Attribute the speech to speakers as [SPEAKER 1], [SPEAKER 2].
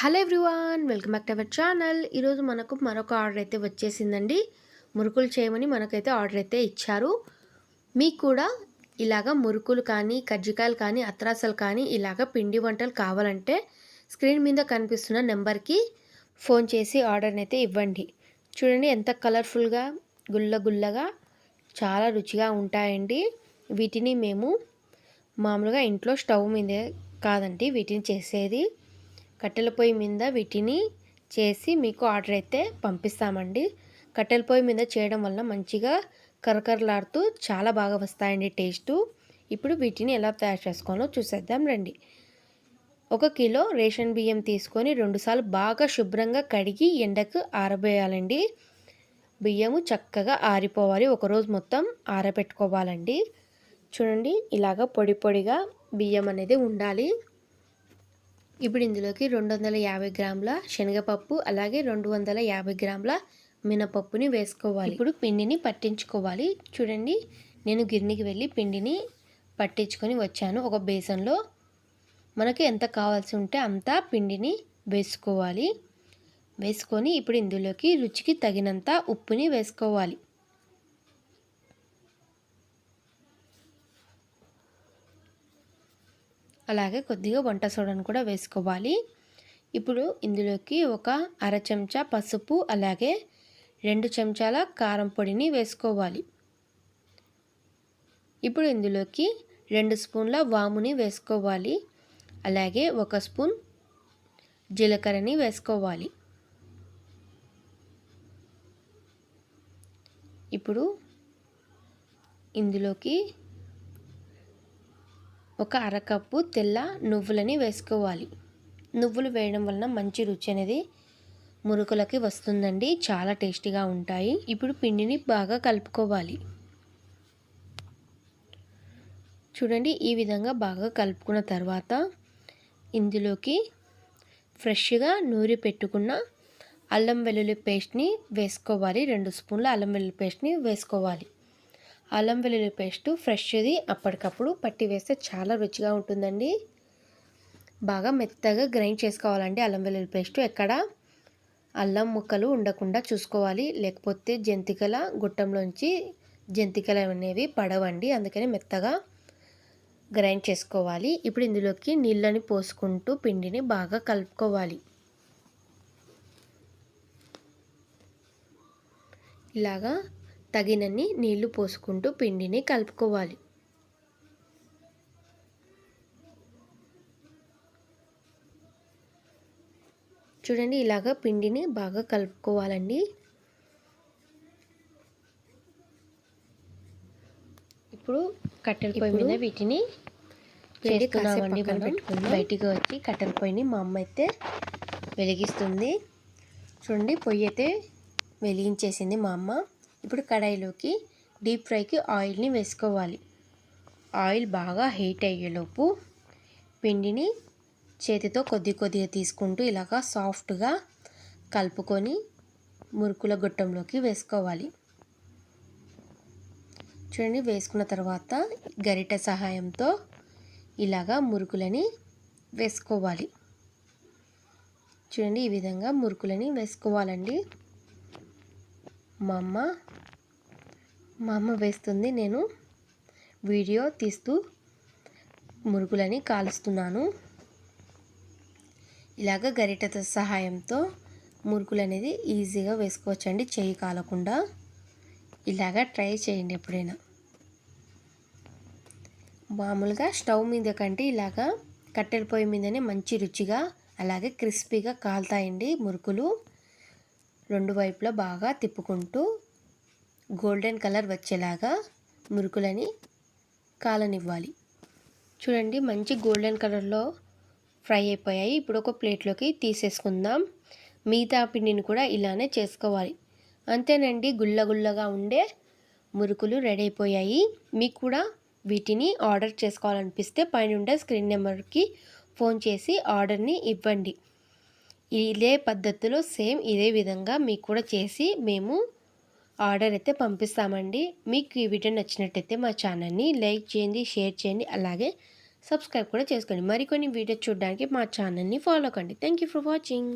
[SPEAKER 1] Hello everyone welcome back to our channel. ఈరోజు మనకు మరొక ఆర్డర్ అయితే వచ్చేసిందండి. మురుకులు చేయమని మనకైతే ఆర్డర్ అయితే ఇచ్చారు. మీకు కూడా ఇలాగ మురుకులు కానీ కజ్జికాయలు కానీ అత్రాసలు కానీ ఇలాగ పిండి వంటలు కావాలంటే స్క్రీన్ మీద కనిపిస్తున్న నెంబర్కి ఫోన్ చేసి ఆర్డర్ని అయితే ఇవ్వండి. చూడండి ఎంత కలర్ఫుల్గా గుల్ల గుల్లగా చాలా రుచిగా ఉంటాయండి. వీటిని మేము మామూలుగా ఇంట్లో స్టవ్ మీదే కాదండి వీటిని చేసేది. కట్టెల పొయ్యి మీద వీటిని చేసి మీకు ఆర్డర్ అయితే పంపిస్తామండి. కట్టెల పొయ్యి మీద చేయడం వల్ల మంచిగా కరకరలాడుతూ చాలా బాగా వస్తాయండి టేస్టు. ఇప్పుడు వీటిని ఎలా తయారు చేసుకోవాలో చూసేద్దాం రండి. ఒక కిలో రేషన్ బియ్యం తీసుకొని రెండుసార్లు బాగా శుభ్రంగా కడిగి ఎండకు ఆరబేయాలండి బియ్యము చక్కగా ఆరిపోవాలి. ఒకరోజు మొత్తం ఆరబెట్టుకోవాలండి. చూడండి ఇలాగ పొడి పొడిగా బియ్యం అనేది ఉండాలి. ఇప్పుడు ఇందులోకి రెండు వందల యాభై గ్రాముల శనగపప్పు అలాగే రెండు వందల యాభై గ్రాముల మినపప్పుని వేసుకోవాలి. ఇప్పుడు పిండిని పట్టించుకోవాలి. చూడండి నేను గిర్నికి వెళ్ళి పిండిని పట్టించుకొని వచ్చాను. ఒక బేసన్లో మనకి ఎంత కావాల్సి ఉంటే అంత పిండిని వేసుకోవాలి. వేసుకొని ఇప్పుడు ఇందులోకి రుచికి తగినంత ఉప్పుని వేసుకోవాలి. అలాగే కొద్దిగా వంట సోడాను కూడా వేసుకోవాలి. ఇప్పుడు ఇందులోకి ఒక అర చెంచా పసుపు అలాగే రెండు చెంచాల కారం పొడిని వేసుకోవాలి. ఇప్పుడు ఇందులోకి రెండు స్పూన్ల వాముని వేసుకోవాలి. అలాగే ఒక స్పూన్ జీలకర్రని వేసుకోవాలి. ఇప్పుడు ఇందులోకి ఒక అరకప్పు తెల్ల నువ్వులని వేసుకోవాలి. నువ్వులు వేయడం వలన మంచి రుచి అనేది మురుకులకి వస్తుందండి. చాలా టేస్టీగా ఉంటాయి. ఇప్పుడు పిండిని బాగా కలుపుకోవాలి. చూడండి ఈ విధంగా బాగా కలుపుకున్న తర్వాత ఇందులోకి ఫ్రెష్గా నూరి పెట్టుకున్న అల్లం వెల్లుల్లి పేస్ట్ని వేసుకోవాలి. రెండు స్పూన్ల అల్లం వెల్లుల్లి పేస్ట్ని వేసుకోవాలి. అల్లం వెల్లుల్లి పేస్ట్ ఫ్రెష్ది అప్పటికప్పుడు పట్టి వేస్తే చాలా రుచిగా ఉంటుందండి. బాగా మెత్తగా గ్రైండ్ చేసుకోవాలండి అల్లం వెల్లుల్లి పేస్ట్. ఎక్కడ అల్లం ముక్కలు ఉండకుండా చూసుకోవాలి. లేకపోతే జంతికల గుట్టంలోంచి జంతికలు అనేవి పడవండి. అందుకని మెత్తగా గ్రైండ్ చేసుకోవాలి. ఇప్పుడు ఇందులోకి నీళ్ళని పోసుకుంటూ పిండిని బాగా కలుపుకోవాలి. ఇలాగా తగినన్ని నీళ్ళు పోసుకుంటూ పిండిని కలుపుకోవాలి. చూడండి ఇలాగ పిండిని బాగా కలుపుకోవాలండి. ఇప్పుడు కట్టెల పొయ్యి మీద వీటిని చేస్తున్నామండి మనం. బయటికి వచ్చి కట్టెల పొయ్యిని మా అమ్మ అయితే వెలిగిస్తుంది. చూడండి పొయ్యి అయితే వెలిగించేసింది మా అమ్మ. ఇప్పుడు కడాయిలోకి డీప్ ఫ్రైకి ఆయిల్ని వేసుకోవాలి. ఆయిల్ బాగా హీట్ అయ్యేలోపు పిండిని చేతితో కొద్ది కొద్దిగా తీసుకుంటూ ఇలాగా సాఫ్ట్గా కలుపుకొని మురుకుల గుట్టంలోకి వేసుకోవాలి. చూడండి వేసుకున్న తర్వాత గరిట సహాయంతో ఇలాగా మురుకులని వేసుకోవాలి. చూడండి ఈ విధంగా మురుకులని వేసుకోవాలండి. మా అమ్మ మా అమ్మ వేస్తుంది నేను వీడియో తీస్తూ మురుగులని కాలుస్తున్నాను. ఇలాగ గరిట సహాయంతో మురుకులు అనేది ఈజీగా వేసుకోవచ్చండి చేయి కాలకుండా. ఇలాగ ట్రై చేయండి ఎప్పుడైనా. మామూలుగా స్టవ్ మీద కంటే ఇలాగా కట్టెల పొయ్యి మీదనే మంచి రుచిగా అలాగే క్రిస్పీగా కాలుతాయండి మురుకులు రెండు వైపులా బాగా తిప్పుకుంటూ గోల్డెన్ కలర్ వచ్చేలాగా మురుకులని కాలనివ్వాలి. చూడండి మంచి గోల్డెన్ కలర్లో ఫ్రై అయిపోయాయి. ఇప్పుడు ఒక ప్లేట్లోకి తీసేసుకుందాం. మిగతా పిండిని కూడా ఇలానే చేసుకోవాలి. అంతేనండి గుల్లగుల్లగా ఉండే మురుకులు రెడీ అయిపోయాయి. మీకు కూడా వీటిని ఆర్డర్ చేసుకోవాలనిపిస్తే పైన ఉండే స్క్రీన్ నెంబర్కి ఫోన్ చేసి ఆర్డర్ని ఇవ్వండి. ఇదే పద్ధతిలో సేమ్ ఇదే విధంగా మీకు కూడా చేసి మేము ఆర్డర్ అయితే పంపిస్తామండి. మీకు ఈ వీడియో నచ్చినట్టయితే మా ఛానల్ని లైక్ చేయండి షేర్ చేయండి అలాగే సబ్స్క్రైబ్ కూడా చేసుకోండి. మరికొన్ని వీడియోస్ చూడడానికి మా ఛానల్ని ఫాలో కండి. Thank you for watching.